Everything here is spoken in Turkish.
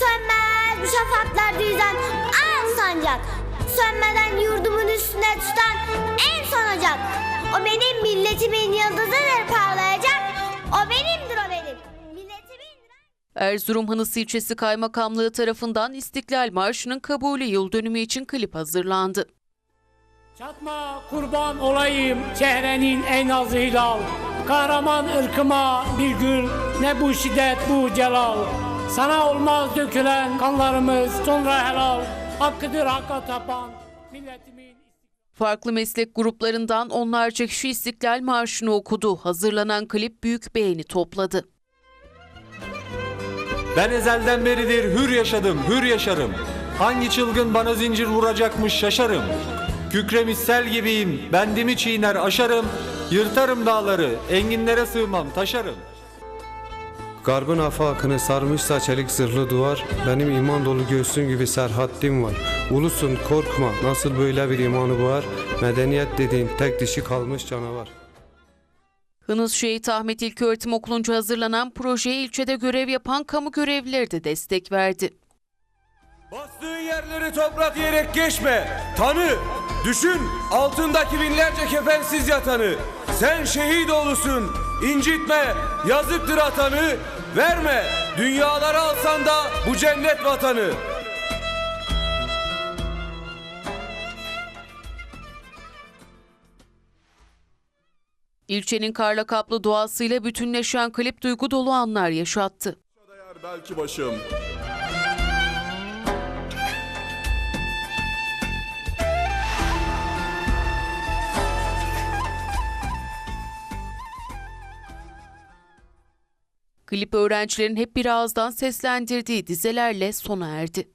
Sönmez bu şafaklarda yüzen al sancak. Sönmeden yurdumun üstüne tutan en son ocak. O benim milletimin yıldızıdır parlayacak. O benimdir o benim. Milletimin... Erzurum Hınıs ilçesi kaymakamlığı tarafından İstiklal Marşı'nın kabulü yıl dönümü için klip hazırlandı. Çatma kurban olayım çehrenin en nazlı hilal. Kahraman ırkıma bir gül ne bu şiddet bu celal. Sana olmaz dökülen kanlarımız sonra helal. Hakkıdır hakka tapan milletimin Farklı meslek gruplarından onlarca kişi İstiklal Marşı'nı okudu. Hazırlanan klip büyük beğeni topladı. Ben ezelden beridir hür yaşadım, hür yaşarım. Hangi çılgın bana zincir vuracakmış şaşarım. Kükremiş sel gibiyim, bendimi çiğner aşarım. Yırtarım dağları, enginlere sığmam taşarım. Garbın afakını sarmışsa çelik zırhlı duvar Benim iman dolu göğsüm gibi serhattim var Ulusun korkma nasıl böyle bir imanı var Medeniyet dediğin tek dişi kalmış canavar Hınıs Şehit Ahmet İlköğretim Okulu'nca hazırlanan projeye ilçede görev yapan kamu görevlileri de destek verdi. Bastığın yerleri toprak yiyerek geçme. Tanı, düşün altındaki binlerce kefensiz yatanı. Sen şehit oğlusun, incitme, yazıktır atanı. Verme, dünyaları alsan da bu cennet vatanı. İlçenin karla kaplı doğasıyla bütünleşen klip duygu dolu anlar yaşattı. Belki başım. Klip öğrencilerin hep bir ağızdan seslendirdiği dizelerle sona erdi.